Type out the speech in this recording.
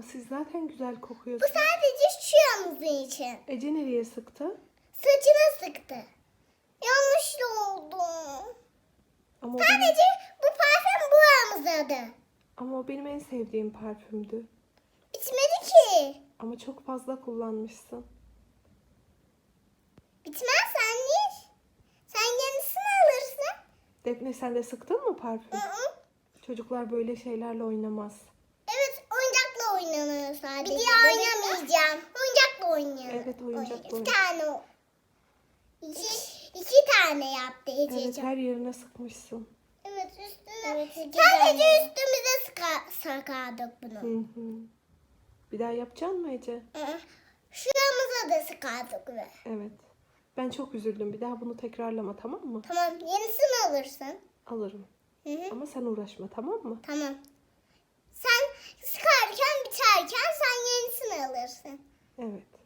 Siz zaten güzel Bu kokuyorsunuz. sadece şuramızın için. Ece nereye sıktı? Saçına sıktı. Yanlışlı oldu. Ama o, benim, Sadece bu parfüm buramızdadı. ama o benim en sevdiğim parfümdü. Bitmedi ki. Ama çok fazla kullanmışsın. Bitmez anne. Sen yenisini alırsın. Defne sen de sıktın mı parfüm? Hı hı. Çocuklar böyle şeylerle oynamaz. Evet oynanıyor sadece. Bir diye oynamayacağım. Oyuncakla oynuyorum. Evet, oyuncakla Bir tane. İki, iki tane yaptı Evet Ececiğim. her yerine sıkmışsın. Evet üstüne. Sadece üstümüze sıka, sakardık bunu. Hı hı. Bir daha yapacak mı Ece? Şuramıza da sıkardık ve. Evet. Ben çok üzüldüm. Bir daha bunu tekrarlama tamam mı? Tamam yenisini alırsın. Alırım. Hı hı. Ama sen uğraşma tamam mı? Tamam. Evet.